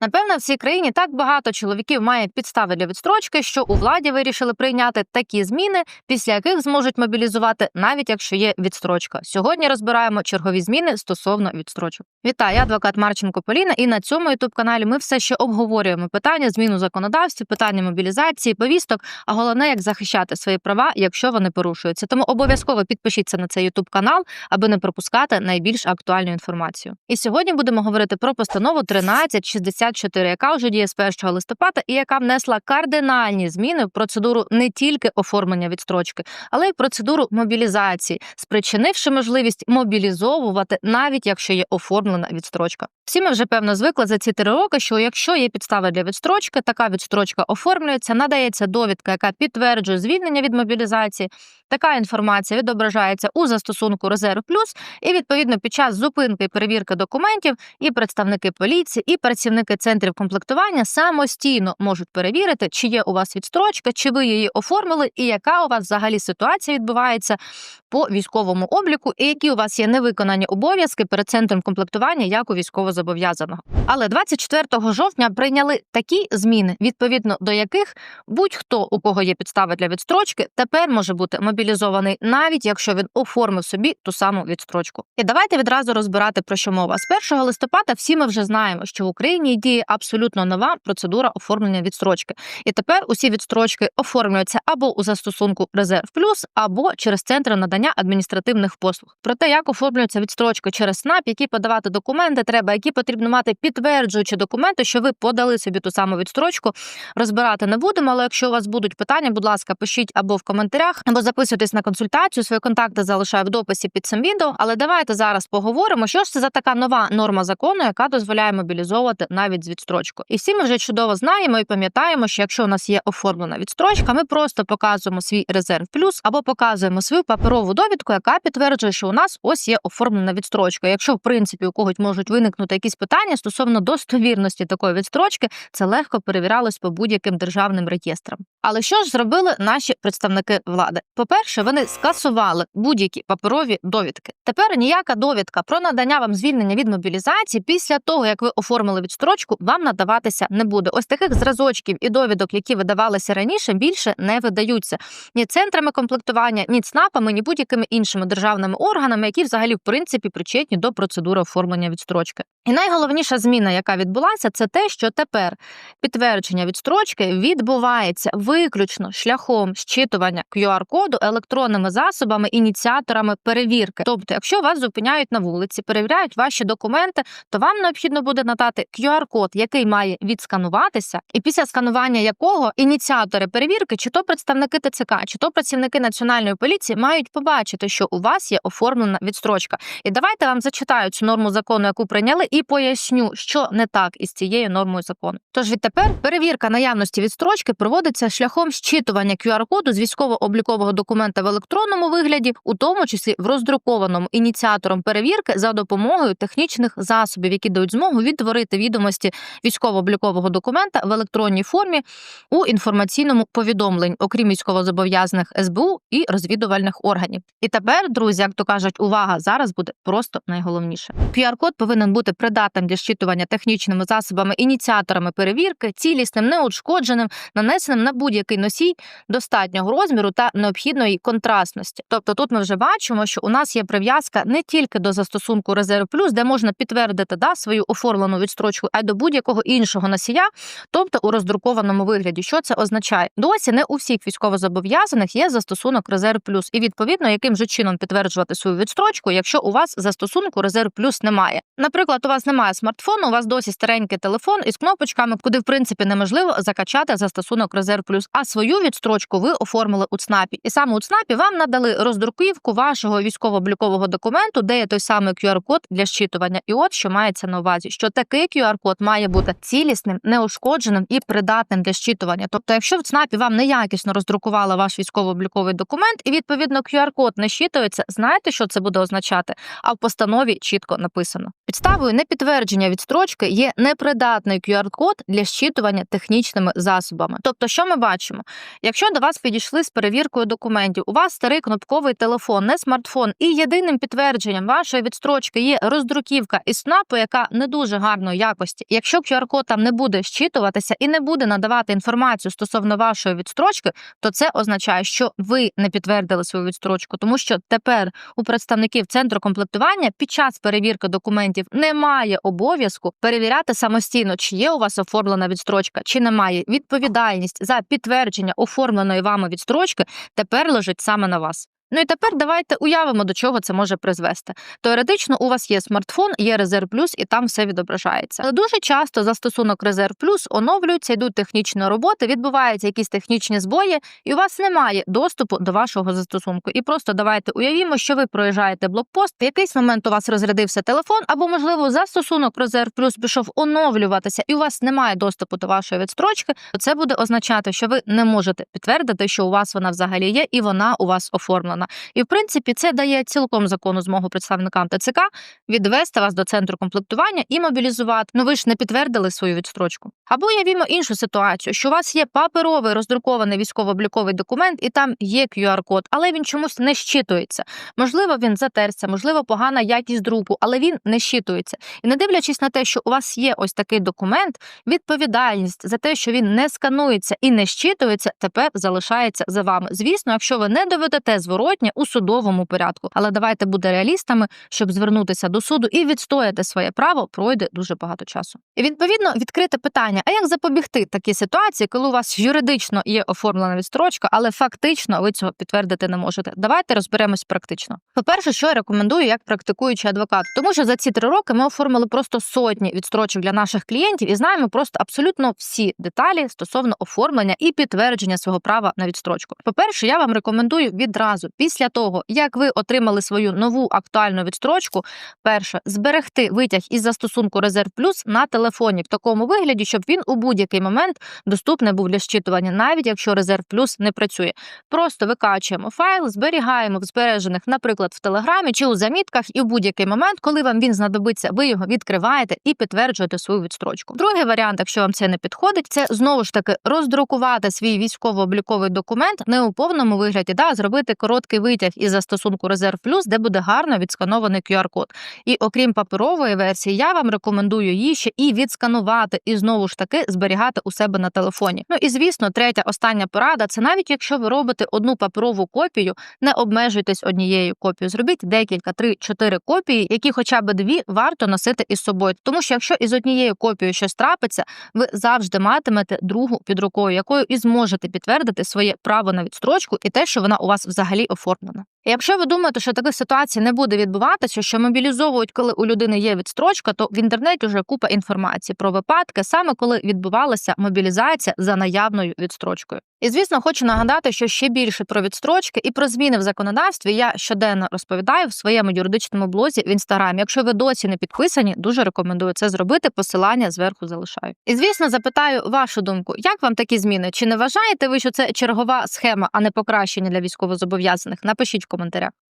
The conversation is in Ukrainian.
Напевно, в цій країні так багато чоловіків має підстави для відстрочки, що у владі вирішили прийняти такі зміни, після яких зможуть мобілізувати, навіть якщо є відстрочка. Сьогодні розбираємо чергові зміни стосовно відстрочок. Вітаю, я адвокат Марченко Поліна. І на цьому ютуб каналі ми все ще обговорюємо питання змін у законодавстві, питання мобілізації, повісток, а головне, як захищати свої права, якщо вони порушуються. Тому обов'язково підпишіться на цей ютуб канал, аби не пропускати найбільш актуальну інформацію. І сьогодні будемо говорити про постанову 1364, яка вже діє з 1 листопада і яка внесла кардинальні зміни в процедуру не тільки оформлення відстрочки, але й процедуру мобілізації, спричинивши можливість мобілізовувати, навіть якщо є оформлена відстрочка. Всі ми вже певно звикли за ці три роки, що якщо є підстави для відстрочки, така відстрочка оформлюється, надається довідка, яка підтверджує звільнення від мобілізації. Така інформація відображається у застосунку Резерв Плюс, і відповідно під час зупинки і перевірки документів і представники поліції, і працівники центрів комплектування самостійно можуть перевірити, чи є у вас відстрочка, чи ви її оформили, і яка у вас взагалі ситуація відбувається по військовому обліку, і які у вас є невиконані обов'язки перед центром комплектування як у військовозобов'язаного. Але 24 жовтня прийняли такі зміни, відповідно до яких будь-хто, у кого є підстави для відстрочки, тепер може бути мобілізований, навіть якщо він оформив собі ту саму відстрочку. І давайте відразу розбирати про що мова. З 1 листопада всі ми вже знаємо, що в Україні діє абсолютно нова процедура оформлення відстрочки. І тепер усі відстрочки оформлюються або у застосунку Резерв Плюс, або через центри надання адміністративних послуг. Про те, як оформлюється відстрочка через СНАП, які подавати документи треба, які потрібно мати підтверджуючі документи, що ви подали собі ту саму відстрочку. Розбирати не будемо, але якщо у вас будуть питання, будь ласка, пишіть або в коментарях, або записуйтесь на консультацію. Свої контакти залишаю в дописі під цим відео. Але давайте зараз поговоримо, що ж це за така нова норма закону, яка дозволяє мобілізовувати навіть з відстрочкою. І всі ми вже чудово знаємо і пам'ятаємо, що якщо у нас є оформлена відстрочка, ми просто показуємо свій резерв плюс або показуємо свою паперову довідку, яка підтверджує, що у нас ось є оформлена відстрочка. Якщо в принципі у когось можуть виникнути якісь питання стосовно достовірності такої відстрочки, це легко перевірялось по будь-яким державним реєстрам. Але що ж зробили наші представники влади? По-перше, вони скасували будь-які паперові довідки. Тепер ніяка довідка про надання вам звільнення від мобілізації після того, як ви оформили відстрочку, вам надаватися не буде. Ось таких зразочків і довідок, які видавалися раніше, більше не видаються ні центрами комплектування, ні ЦНАПами, ні будь-якими іншими державними органами, які взагалі в принципі причетні до процедури оформлення відстрочки. І найголовніша зміна, яка відбулася, це те, що тепер підтвердження відстрочки відбувається виключно шляхом щитування QR-коду електронними засобами, ініціаторами перевірки. Тобто, якщо вас зупиняють на вулиці, перевіряють ваші документи, то вам необхідно буде надати QR-код, який має відскануватися, і після сканування якого ініціатори перевірки, чи то представники ТЦК, чи то працівники національної поліції, мають побачити, що у вас є оформлена відстрочка. І давайте вам зачитаю цю норму закону, яку прийняли, і поясню, що не так із цією нормою закону. Тож відтепер перевірка наявності відстрочки проводиться шляхом щитування QR-коду з військово-облікового документа в електронному вигляді, у тому числі в роздрукованому ініціатором перевірки за допомогою технічних засобів, які дають змогу відтворити відомості військово-облікового документа в електронній формі у інформаційному повідомленні, окрім військовозобов'язаних СБУ і розвідувальних органів. І тепер, друзі, як то кажуть, увага зараз буде просто найголовніше. QR-код повинен бути придатним для щитування технічними засобами, ініціаторами перевірки, цілісним, неушкодженим, нанесеним на будь-який носій достатнього розміру та необхідної контрастності. Тобто, тут ми вже бачимо, що у нас є прив'язка не тільки до застосунку Резерв Плюс, де можна підтвердити да, свою оформлену відстрочку, а й до будь-якого іншого носія, тобто у роздрукованому вигляді. Що це означає? Досі не у всіх військовозобов'язаних є застосунок Резерв Плюс, і відповідно, яким же чином підтверджувати свою відстрочку, якщо у вас застосунку Резерв Плюс немає. Наприклад, у вас немає смартфону, у вас досі старенький телефон із кнопочками, куди в принципі неможливо закачати застосунок Резерв Плюс. А свою відстрочку ви оформили у ЦНАПі. І саме у ЦНАПі вам надали роздруківку вашого військово-облікового документу, де є той самий QR-код для щитування. І от що мається на увазі, що такий QR-код має бути цілісним, неушкодженим і придатним для щитування. Тобто, якщо в ЦНАПі вам неякісно роздрукували ваш військово-обліковий документ, і відповідно QR-код не щитується, знаєте, що це буде означати? А в постанові чітко написано: підставою непідтвердження відстрочки є непридатний QR-код для щитування технічними засобами. Тобто, що ми бачимо? Якщо до вас підійшли з перевіркою документів, у вас старий кнопковий телефон, не смартфон, і єдиним підтвердженням вашої відстрочки є роздруківка із СНАПу, яка не дуже гарної якості, Якщо QR-код там не буде щитуватися і не буде надавати інформацію стосовно вашої відстрочки, то це означає, що ви не підтвердили свою відстрочку, тому що тепер у представників центру комплектування під час перевірки документів немає обов'язку перевіряти самостійно, чи є у вас оформлена відстрочка, чи немає. Відповідальність за підтвердження оформленої вами відстрочки тепер лежить саме на вас. Ну і тепер давайте уявимо, до чого це може призвести. Теоретично у вас є смартфон, є резерв плюс, і там все відображається. Але дуже часто застосунок резерв плюс оновлюється, йдуть технічні роботи, відбуваються якісь технічні збої, і у вас немає доступу до вашого застосунку. І просто давайте уявімо, що ви проїжджаєте блокпост. В якийсь момент у вас розрядився телефон, або можливо застосунок резерв плюс пішов оновлюватися, і у вас немає доступу до вашої відстрочки. То це буде означати, що ви не можете підтвердити, що у вас вона взагалі є, і вона у вас оформлена. І в принципі це дає цілком законну змогу представникам ТЦК відвести вас до центру комплектування і мобілізувати. Ну ви ж не підтвердили свою відстрочку. Або уявімо іншу ситуацію, що у вас є паперовий роздрукований військово-обліковий документ, і там є QR-код, але він чомусь не щитується. Можливо, він затерся, можливо, погана якість друку, але він не щитується. І не дивлячись на те, що у вас є ось такий документ, відповідальність за те, що він не сканується і не щитується, тепер залишається за вами. Звісно, якщо ви не доведете зворотнє у судовому порядку, але давайте бути реалістами, щоб звернутися до суду і відстояти своє право, пройде дуже багато часу. І відповідно відкрите питання: а як запобігти такій ситуації, коли у вас юридично є оформлена відстрочка, але фактично ви цього підтвердити не можете? Давайте розберемось практично. По-перше, що я рекомендую як практикуючий адвокат, тому що за ці три роки ми оформили просто сотні відстрочок для наших клієнтів і знаємо просто абсолютно всі деталі стосовно оформлення і підтвердження свого права на відстрочку. По-перше, я вам рекомендую відразу після того, як ви отримали свою нову актуальну відстрочку, перше зберегти витяг із застосунку Резерв Плюс на телефоні в такому вигляді, щоб він у будь-який момент доступний був для щитування, навіть якщо Резерв Плюс не працює. Просто викачуємо файл, зберігаємо в збережених, наприклад, в телеграмі чи у замітках, і в будь-який момент, коли вам він знадобиться, ви його відкриваєте і підтверджуєте свою відстрочку. Другий варіант, якщо вам це не підходить, це знову ж таки роздрукувати свій військово-обліковий документ не у повному вигляді, да, зробити короткий витяг із застосунку Резерв Плюс, де буде гарно відсканований QR-код. І окрім паперової версії, я вам рекомендую її ще і відсканувати, і знову ж таки зберігати у себе на телефоні. Ну і звісно, третя остання порада це навіть якщо ви робите одну паперову копію, не обмежуйтесь однією копією. Зробіть декілька, три-чотири копії, які хоча б дві варто носити із собою. Тому що якщо із однією копією щось трапиться, ви завжди матимете другу під рукою, якою і зможете підтвердити своє право на відстрочку і те, що вона у вас взагалі оформлена. Якщо ви думаєте, що таких ситуацій не буде відбуватися, що мобілізовують, коли у людини є відстрочка, то в інтернеті вже купа інформації про випадки, саме коли відбувалася мобілізація за наявною відстрочкою. І звісно, хочу нагадати, що ще більше про відстрочки і про зміни в законодавстві я щоденно розповідаю в своєму юридичному блозі в інстаграмі. Якщо ви досі не підписані, дуже рекомендую це зробити. Посилання зверху залишаю. І звісно, запитаю вашу думку, як вам такі зміни? Чи не вважаєте ви, що це чергова схема, а не покращення для військовозобов'язаних? Напишіть в коментарях.